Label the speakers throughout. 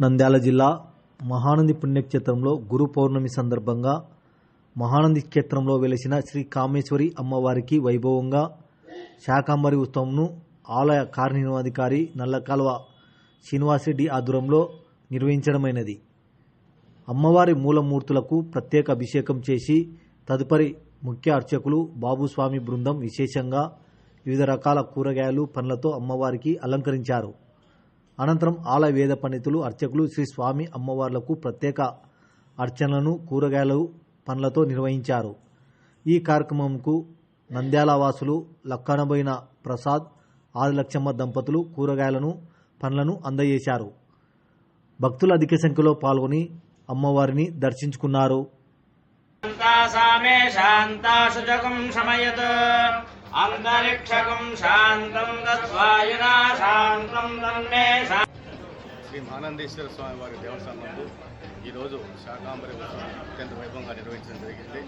Speaker 1: నంద్యాల జిల్లా మహానంది పుణ్యక్షేత్రంలో గురు పౌర్ణమి సందర్భంగా మహానంది క్షేత్రంలో వెలిసిన శ్రీ కామేశ్వరి అమ్మవారికి వైభవంగా శాకాంబరి ఉత్సవంను ఆలయ కార్యనిర్వహణాధికారి నల్లకాల్వ శ్రీనివాసరెడ్డి ఆధ్వర్యంలో నిర్వహించడమైనది. అమ్మవారి మూలమూర్తులకు ప్రత్యేక అభిషేకం చేసి తదుపరి ముఖ్య అర్చకులు బాబుస్వామి బృందం విశేషంగా వివిధ రకాల కూరగాయలు పండ్లతో అమ్మవారికి అలంకరించారు. అనంతరం ఆలయ వేద పండితులు అర్చకులు శ్రీ స్వామి అమ్మవార్లకు ప్రత్యేక అర్చనలను కూరగాయలు పండ్లతో నిర్వహించారు. ఈ కార్యక్రమంకు నంద్యాల వాసులు లక్కనబోయిన ప్రసాద్ ఆదిలక్షమ్మ దంపతులు కూరగాయలను పండ్లను అందజేశారు. భక్తులు అధిక సంఖ్యలో పాల్గొని అమ్మవారిని దర్శించుకున్నారు.
Speaker 2: శాంతం
Speaker 3: శ్రీ మానందేశ్వర స్వామి వారి దేవస్థానం నందు ఈరోజు శాకాంబరి ఉత్సవం అత్యంత వైభవంగా నిర్వహించడం జరిగింది.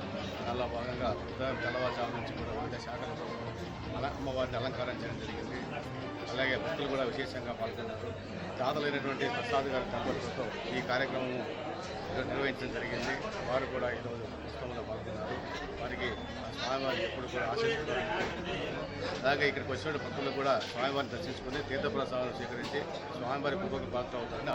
Speaker 3: దానిలో భాగంగా ఉదయం తెల్లవారుజాము నుంచి కూడా వివిధ శాఖలతో అమ్మవారిని అలంకారం చేయడం జరిగింది. అలాగే భక్తులు కూడా విశేషంగా పాల్గొన్నారు. దాతలైనటువంటి ప్రసాద్ గారి దంపతులతో ఈ కార్యక్రమం నిర్వహించడం జరిగింది. వారు కూడా ఈరోజు ఉత్సవంలో పాల్గొన్నారు. వారికి స్వామివారి ఎప్పుడు కూడా ఆశిస్తున్నారు అలాగే ఇక్కడికి వచ్చిన భక్తులు కూడా స్వామివారిని దర్శించుకుని తీర్థప్రసాదాలు స్వీకరించి స్వామివారి కృపకు పాత్ర అవుతారని